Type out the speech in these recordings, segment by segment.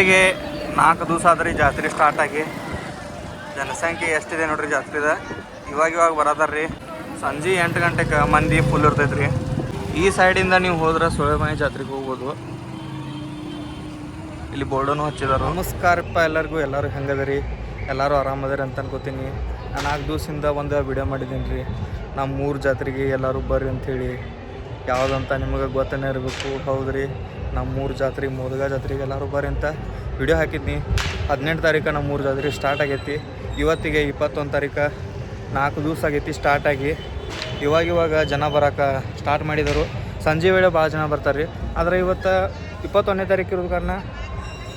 ಇವತ್ತಿಗೆ ನಾಲ್ಕು ದಿವಸ ಆದ್ರಿ ಜಾತ್ರೆ ಸ್ಟಾರ್ಟ್ ಆಗಿ. ಜನಸಂಖ್ಯೆ ಎಷ್ಟಿದೆ ನೋಡ್ರಿ ಜಾತ್ರೆದ? ಇವಾಗ ಇವಾಗ ಬರತಾರ್ರಿ ಸಂಜೆ ಎಂಟು ಗಂಟೆಗೆ ಮಂದಿ ಫುಲ್ ಇರ್ತೈತ್ರಿ. ಈ ಸೈಡಿಂದ ನೀವು ಹೋದ್ರೆ ಸೊಳೆಮನೆ ಜಾತ್ರೆಗೆ ಹೋಗ್ಬೋದು. ಇಲ್ಲಿ ಬೋರ್ಡನ್ನು ಹಚ್ಚಿದಾರೆ. ನಮಸ್ಕಾರಪ್ಪ ಎಲ್ಲರಿಗೂ. ಎಲ್ಲರೂ ಹೆಂಗದರಿ? ಎಲ್ಲರೂ ಆರಾಮದಾರಿ ಅಂತ ಅನ್ಕೋತೀನಿ. ನಾನು ನಾಲ್ಕು ದಿವಸದಿಂದ ಒಂದು ವಿಡಿಯೋ ಮಾಡಿದ್ದೀನಿ ರೀ ನಮ್ಮ ಮೂರು ಜಾತ್ರೆಗೆ ಎಲ್ಲರೂ ಬರ್ರಿ ಅಂಥೇಳಿ ಯಾವುದಂತ ನಿಮಗೆ ಗೊತ್ತನೇ ಇರಬೇಕು. ಹೌದು ರೀ ನಮ್ಮ ಜಾತ್ರೆಗೆ ಜಾತ್ರೆ, ಮೋದಗ ಜಾತ್ರೆಗೆ ಎಲ್ಲರೂ ಬರ್ರಿ ಅಂತ ವಿಡಿಯೋ ಹಾಕಿದ್ನಿ. ಹದಿನೆಂಟು ತಾರೀಕು ನಮ್ಮೂರು ಜಾತ್ರೆ ಸ್ಟಾರ್ಟ್ ಆಗೈತಿ. ಇವತ್ತಿಗೆ ಇಪ್ಪತ್ತೊಂದು ತಾರೀಕು, ನಾಲ್ಕು ದಿವಸ ಆಗೈತಿ ಸ್ಟಾರ್ಟ್ ಆಗಿ. ಇವಾಗ ಇವಾಗ ಜನ ಬರೋಕೆ ಸ್ಟಾರ್ಟ್ ಮಾಡಿದರು. ಸಂಜೆ ವೇಳೆ ಭಾಳ ಜನ ಬರ್ತಾರೆ ರೀ ಆದರೆ ಇವತ್ತು ಇಪ್ಪತ್ತೊಂದನೇ ತಾರೀಕು ಇರೋದು ಕಾರಣ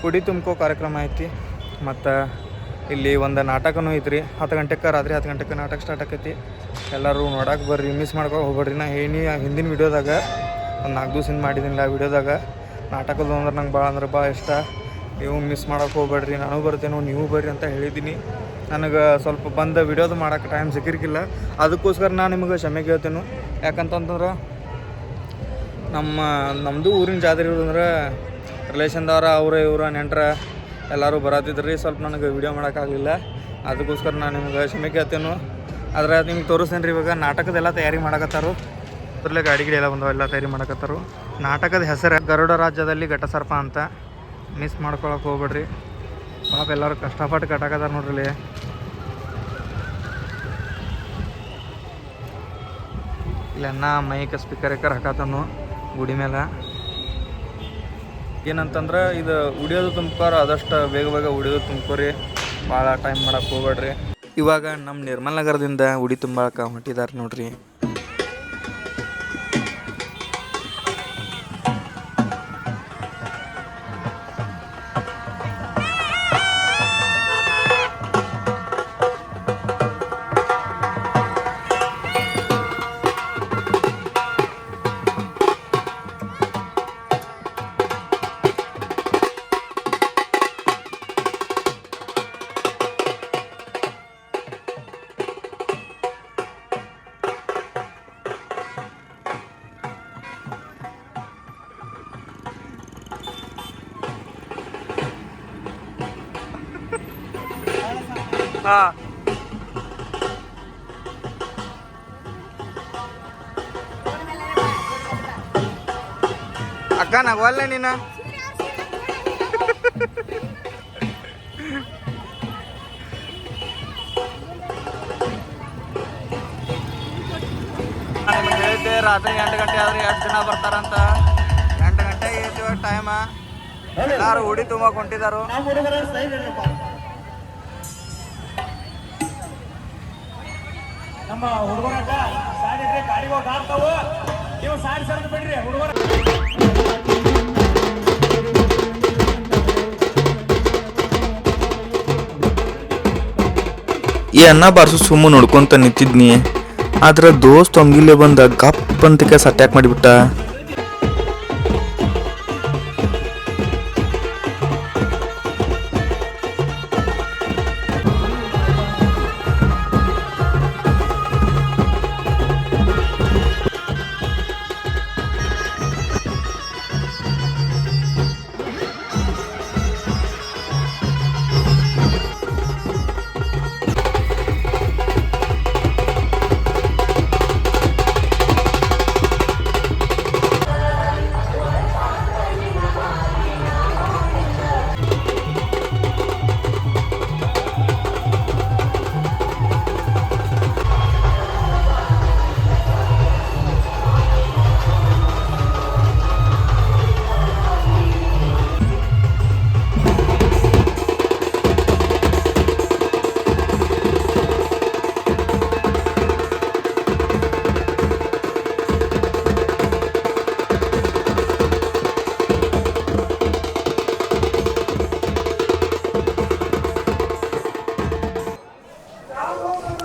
ಕುಡಿ ತುಂಬ್ಕೋ ಕಾರ್ಯಕ್ರಮ ಐತಿ. ಮತ್ತು ಇಲ್ಲಿ ಒಂದು ನಾಟಕನೂ ಐತ್ರಿ. ಹತ್ತು ಗಂಟೆಗೆ ರಾತ್ರಿ ಹತ್ತು ಗಂಟೆಗೆ ನಾಟಕ ಸ್ಟಾರ್ಟ್ ಆಕೈತಿ. ಎಲ್ಲರೂ ನೋಡಕ್ಕೆ ಬರ್ರಿ ಮಿಸ್ ಮಾಡ್ಕೊ ಹೋಗ್ಬೇಡ್ರಿ ನಾ ಏನಿ ಹಿಂದಿನ ವಿಡಿಯೋದಾಗ ಒಂದು ನಾಲ್ಕು ದಿವ್ಸದಿಂದ ಮಾಡಿದ್ದೀನಿಲ್ಲ ವಿಡಿಯೋದಾಗ ನಾಟಕದ ಅಂದ್ರೆ ನಂಗೆ ಭಾಳ ಅಂದ್ರೆ ಭಾಳ ಇಷ್ಟ. ನೀವು ಮಿಸ್ ಮಾಡೋಕೆ ಹೋಗ್ಬೇಡ್ರಿ, ನಾನು ಬರ್ತೇನೆ, ನೀವು ಬರ್ರಿ ಅಂತ ಹೇಳಿದ್ದೀನಿ. ನನಗೆ ಸ್ವಲ್ಪ ಬಂದ ವಿಡಿಯೋದು ಮಾಡೋಕೆ ಟೈಮ್ ಸಿಕ್ಕಿರ್ಕಿಲ್ಲ. ಅದಕ್ಕೋಸ್ಕರ ನಾನು ನಿಮಗೆ ಕ್ಷಮೆ ಕೇಳ್ತೇನೆ. ಯಾಕಂತಂದ್ರೆ ನಮ್ಮ ನಮ್ಮದು ಊರಿನ ಜಾತ್ರೆ ಇರೋದಂದ್ರೆ ರಿಲೇಷನ್ದವ್ರ ಅವ್ರ ಇವ್ರ, ನೆಂಟ್ರ ಎಲ್ಲರೂ ಬರತ್ತಿದ್ರು. ರೀ ಸ್ವಲ್ಪ ನನಗೆ ವಿಡಿಯೋ ಮಾಡೋಕ್ಕಾಗಲಿಲ್ಲ ಅದಕ್ಕೋಸ್ಕರ ನಾನು ನಿಮ್ಗೆ ಕ್ಷಮೆ ಕೇಳ್ತೇನೆ. ಆದರೆ ನಿಮ್ಗೆ ತೋರಿಸ್ತೇನೆ ರೀ ಇವಾಗ ನಾಟಕದೆಲ್ಲ ತಯಾರಿ ಮಾಡಕತ್ತಾರು. ಅದ್ರಲ್ಲೇ ಗಾಡಿ ಗಿಡಿ ಎಲ್ಲ ಬಂದವ, ಎಲ್ಲ ತಯಾರಿ ಮಾಡಕತ್ತಾರು. ನಾಟಕದ ಹೆಸರು ಗರುಡ ರಾಜ್ಯದಲ್ಲಿ ಘಟಸರ್ಪ ಅಂತ. ಮಿಸ್ ಮಾಡ್ಕೊಳಕ್ಕೆ ಹೋಗ್ಬೇಡ್ರಿ. ಪಾಪ ಎಲ್ಲರೂ ಕಷ್ಟಪಟ್ಟು ಕಟ್ಟಾಕತ್ತಾರ ನೋಡ್ರಿ ಇಲ್ಲಿ. ಇಲ್ಲೆನ್ನ ಮೈಕ್ ಸ್ಪೀಕರ್ ಎಕರ್ ಹಾಕತನು ಗುಡಿ ಮೇಲೆ ಏನಂತಂದ್ರೆ ಇದು ಉಡಿಯೋದು ತುಂಬ್ಕೋರು, ಆದಷ್ಟು ಬೇಗ ಬೇಗ ಉಡಿಯೋದು ತುಂಬ್ಕೋರಿ. ಭಾಳ ಟೈಮ್ ಮಾಡಕ್ಕೆ ಹೋಗ್ಬೇಡ್ರಿ. ಇವಾಗ ನಮ್ಮ ನಿರ್ಮಲ್ ನಗರದಿಂದ ಉಡಿ ತುಂಬಾಕ ಹೊಂಟಿದ್ದಾರೆ ನೋಡ್ರಿ. ಅಕ್ಕ ನಗವಲ್ಲ ನೀನು? ಹೇಳಿದ್ದೆ, ರಾತ್ರಿ ಎಂಟು ಗಂಟೆ ಆದ್ರೆ ಎಷ್ಟು ಜನ ಬರ್ತಾರಂತ. ಎಂಟು ಗಂಟೆ ಟೈಮ್ ಎಲ್ಲಾರು ಉಡಿ ತುಂಬಕ್ಕೆ ಹೊಂಟಿದಾರು ನಮ್ಮ ಹುಡುಗರಾಟ ಸಾಡಿದ್ರೆ ಗಾಡಿಗೆ ಹೋಗಿ ನೀವು ಸಾರಿ ಸರ್ ಬಿಡ್ರಿ, ಹುಡುಗರ ಈ ಅನ್ನ ಬಾರ್ಸು ಸುಮ್ಮ ನೋಡ್ಕೊಂತ ನಿಂತಿದ್ನಿ. ಆದ್ರೆ ದೋಸ್ತ್ ಅಂಗಿಲೆ ಬಂದ ಗಪ್ ಅಂತಕ್ಕೆ ಅಟ್ಯಾಕ್ ಮಾಡಿಬಿಟ್ಟ.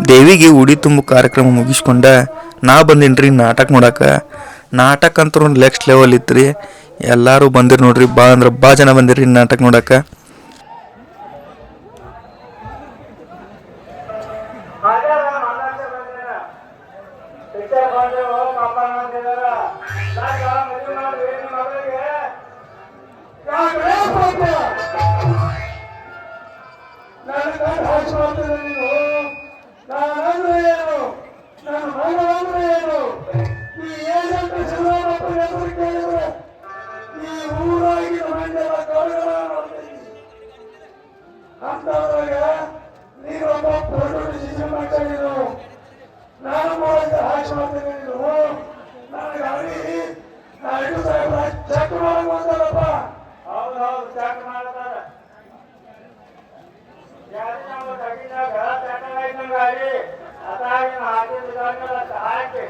ದೇವಿಗೆ ಉಡಿ ತುಂಬು ಕಾರ್ಯಕ್ರಮ ಮುಗಿಸ್ಕೊಂಡ ನಾ ಬಂದೇನ್ರಿ ನಾಟಕ ನೋಡಕ್ಕೆ ನಾಟಕ ಅಂತರೂ ನೆಕ್ಸ್ಟ್ ಲೆವೆಲ್ ಇತ್ತು ರೀ ಎಲ್ಲರೂ ಬಂದಿರಿ ನೋಡ್ರಿ, ಬಾ ಅಂದ್ರೆ ಭಾಳ ಜನ ಬಂದಿರಿ ನಾಟಕ ನೋಡಕ್ಕೆ ನಾನು. ಈಗ ಒಬ್ಬ ದೊಡ್ಡ ಡಿಸಿಷನ್ ಮಾಡ್ತಾ ನಾನು ಮಾಡಿದ ಹಾಕಿ ಮಾಡ್ತಾ ಇದ್ರು ನನಗೆ ಅಲ್ಲಿ ನಾಯ್ಡು ಸಾಹೇಬ್ ಚೆಕ್ ಮಾಡಕ್ ಬಂದಾರಪ್ಪ ಹೌದು ಚೆಕ್ ಮಾಡ್ತಾರ. ಯಾರು ನಮ್ಮ ಹಾಕಿ.